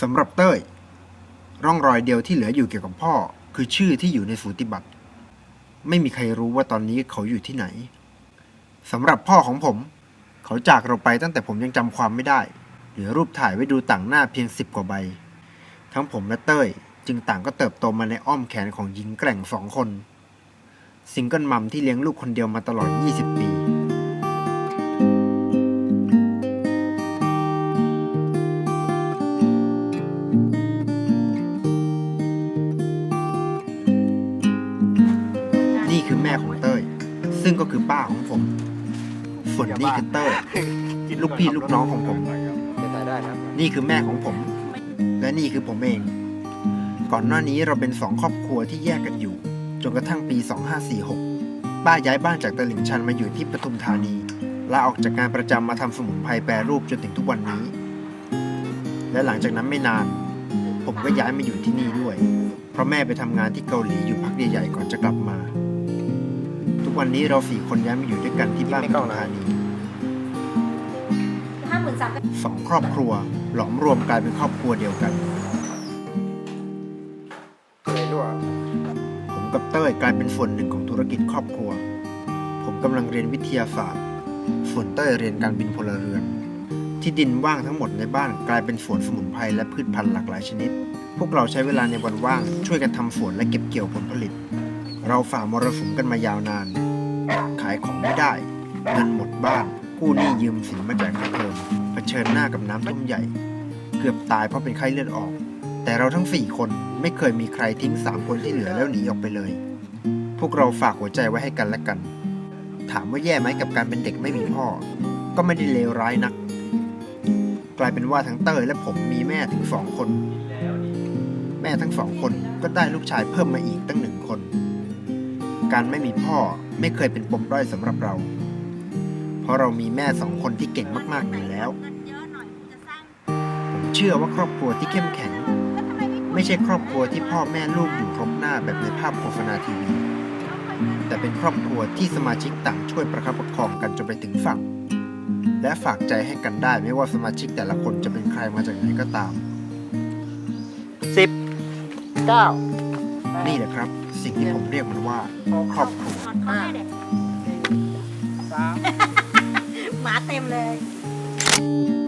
สำหรับเต้ย ร่องรอยเดียวที่เหลืออยู่เกี่ยวกับพ่อ คือชื่อที่อยู่ในสูติบัตร ไม่มีใครรู้ว่าตอนนี้เขาอยู่ที่ไหนสำหรับพ่อของผม เขาจากเราไปตั้งแต่ผมยังจำความไม่ได้ เหลือรูปถ่ายไว้ดูต่างหน้าเพียงสิบกว่าใบ ทั้งผมและเต้ย จึงต่างก็เติบโตมาในอ้อมแขนของหญิงแกร่งสองคน ซิงเกิลมัมที่เลี้ยงลูกคนเดียวมาตลอด 20 ปี ซึ่งก็คือป้าของผม ส่วนนี่คือเต้ยลูกพี่ลูกน้องของผม จะตายได้ครับนี่คือแม่ของผม และนี่คือผมเอง ก่อนหน้านี้เราเป็นสองครอบครัวที่แยกกันอยู่ จนกระทั่งปี 2546 ป้าย้ายบ้านจากตลิ่งชันมาอยู่ที่ปทุมธานีลาออกจากงานประจำมาทำสมุนไพรแปรรูปจนถึงทุกวันนี้ และหลังจากนั้นไม่นาน ผมก็ย้ายมาอยู่ที่นี่ด้วย เพราะแม่ไปทำงานที่เกาหลีอยู่พักใหญ่ๆก่อนจะกลับมาทุก วันนี้เราสี่คนย้ายมาอยู่ด้วยกันที่บ้านปทุมธานีห้าหมื่นสามสองครอบครัวหลอมรวมกลายเป็นครอบครัวเดียวกัน เลยรั่วผมกับเต้ยกลายเป็นส่วนหนึ่งของธุรกิจครอบครัว ผมกำลังเรียนวิทยาศาสตร์ ส่วนเต้ยเรียนการบินพลเรือน ที่ดินว่างทั้งหมดในบ้านกลายเป็นสวนสมุนไพรและพืชพันธุ์หลากหลายชนิด พวกเราใช้เวลาในวันว่างช่วยกันทำสวนและเก็บเกี่ยวผลผลิต เราฝ่ามรสุมกันมายาวนานขายของไม่ได้เงินหมดบ้านกู้หนี้ยืมสินมาจ่ายค่าเทอมเผชิญหน้ากับน้ำท่วมใหญ่ เกือบตายเพราะเป็นไข้เลือดออก แต่เราทั้งสี่คนไม่เคยมีใครทิ้งสามคนที่เหลือแล้วหนีออกไปเลย พวกเราฝากหัวใจไว้ให้กันและกัน ถามว่าแย่ไหมกับการเป็นเด็กไม่มีพ่อ ก็ไม่ได้เลวร้ายนัก กลายเป็นว่าทั้งเต้ยและผมมีแม่ถึงสองคน แม่ทั้งสองคนก็ได้ลูกชายเพิ่มมาอีกตั้งหนึ่งคน การไม่มีพ่อไม่เคยเป็นปมด้อยสำหรับเรา เพราะเรามีแม่สองคนที่เก่งมากๆอยู่แล้ว ผมเชื่อว่าครอบครัวที่เข้มแข็ง ไม่ใช่ครอบครัวที่พ่อแม่ลูกอยู่ครบหน้าแบบในภาพโฆษณาทีวี แต่เป็นครอบครัวที่สมาชิกต่างช่วยประคับประคองกันจนไปถึงฝั่ง และฝากใจให้กันได้ไม่ว่าสมาชิกแต่ละคนจะเป็นใครมาจากไหนก็ตามสิบเก้านี่แหละครับ สิ่งที่ผมเรียกมันว่าครอบครัวขอพ่อแม่เด็กสามหมาเต็มเลยส